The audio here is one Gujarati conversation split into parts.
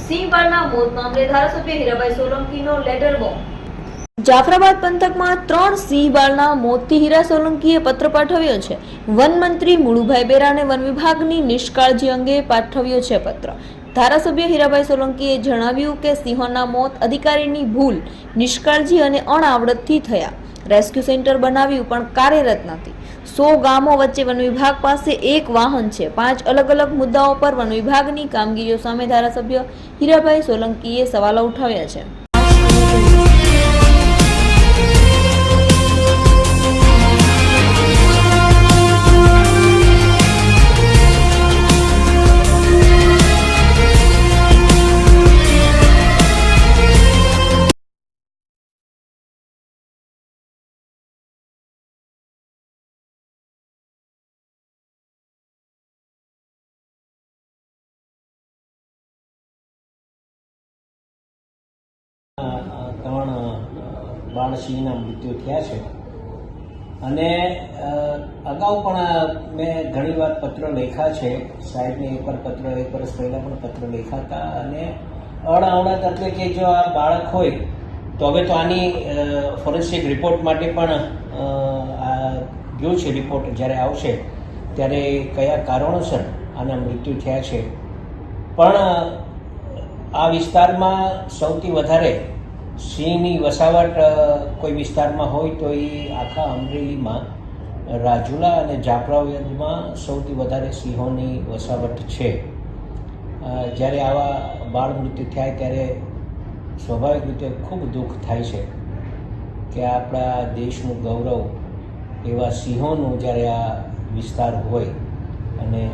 સિંહબાળના મોત મામલે ધારાસભ્ય હીરાભાઈ સોલંકીનો લેટર બોમ્બ. જાફરાબાદ પંથકમાં ત્રણ સિંહબાળના મોતથી હીરા સોલંકીએ પત્ર પાઠવ્યો છે. વન મંત્રી મુળુભાઈ બેરાને વન વિભાગની નિષ્કાળજી અંગે પાઠવ્યો છે પત્ર. ધારાસભ્ય હીરાભાઈ સોલંકીએ જણાવ્યું કે સિંહોના મોત અધિકારીની ભૂલ નિષ્કાળજી અને અણઆવડતથી થયા. રેસ્ક્યુ સેન્ટર બનાવ્યું, પણ કાર્યરત નથી. સો ગામો વચ્ચે વન વિભાગ પાસે એક વાહન છે. પાંચ અલગ અલગ મુદ્દાઓ પર વન વિભાગની કામગીરીઓ સામે ધારાસભ્ય હીરાભાઈ સોલંકીએ સવાલો ઉઠાવ્યા છે. બાળ સિંહના મૃત્યુ થયા છે. અને અગાઉ પણ મેં ઘણી વાર પત્ર લખ્યા છે. સાહેબને એકવાર પત્ર, એક વર્ષ પહેલાં પણ પત્ર લખ્યા હતા. અને અણઆવડત એટલે કે જો આ બાળક હોય, તો હવે તો આની ફોરેન્સિક રિપોર્ટ માટે પણ ગયું છે રિપોર્ટ જ્યારે આવશે, ત્યારે કયા કારણોસર આના મૃત્યુ થયા છે. પણ આ વિસ્તારમાં સૌથી વધારે સિંહની વસાવટ કોઈ વિસ્તારમાં હોય તો એ આખા અમરેલીમાં રાજુલા અને જાફરાબાદમાં સૌથી વધારે સિંહોની વસાવટ છે. જ્યારે આવા બાળ મૃત્યુ થાય ત્યારે સ્વાભાવિક રીતે ખૂબ દુઃખ થાય છે કે આપણા દેશનું ગૌરવ એવા સિંહોનું જ્યારે આ વિસ્તાર હોય અને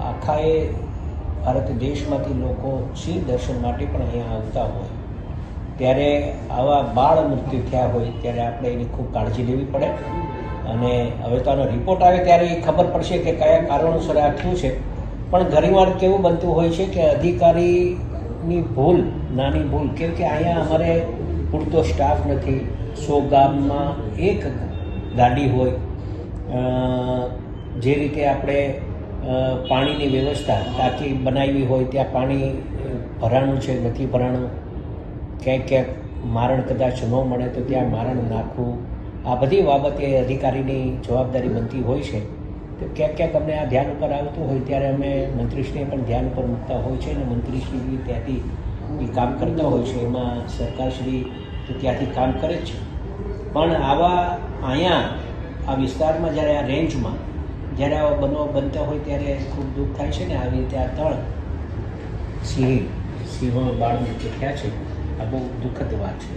આખા એ ભારત દેશમાંથી લોકો સિંહ દર્શન માટે પણ અહીંયા આવતા હોય. ત્યારે આવા બાળ મૃત્યુ થયા હોય ત્યારે આપણે એની ખૂબ કાળજી લેવી પડે. અને હવે તો આનો રિપોર્ટ આવે ત્યારે એ ખબર પડશે કે કયા કારણોસર આ થયું છે. પણ ઘણીવાર કેવું બનતું હોય છે કે અધિકારીની ભૂલ, નાની ભૂલ, કેમ કે અહીંયા અમારે પૂરતો સ્ટાફ નથી. સો ગામમાં એક ગાડી હોય. જે રીતે આપણે પાણીની વ્યવસ્થા ટાંકી બનાવી હોય, ત્યાં પાણી ભરાણું છે, નથી ભરાણું. ક્યાંક ક્યાંક મારણ કદાચ ન મળે તો ત્યાં મારણ નાખવું. આ બધી બાબતે અધિકારીની જવાબદારી બનતી હોય છે. તો ક્યાંક ક્યાંક અમને આ ધ્યાન ઉપર આવતું હોય ત્યારે અમે મંત્રીશ્રીને પણ ધ્યાન ઉપર મૂકતા હોય છે અને મંત્રીશ્રી બી ત્યાંથી એ કામ કરતા હોય છે. એમાં સરકારશ્રી તો ત્યાંથી કામ કરે જ છે. પણ આવા અહીંયા આ વિસ્તારમાં જ્યારે આ રેન્જમાં જ્યારે આવા બનો બનતા હોય ત્યારે ખૂબ દુઃખ થાય છે ને આવી રીતે આ ત્રણ સિંહ, સિંહો બાળ મૃત્યુ થયા છે. આ બહુ દુઃખદ વાત છે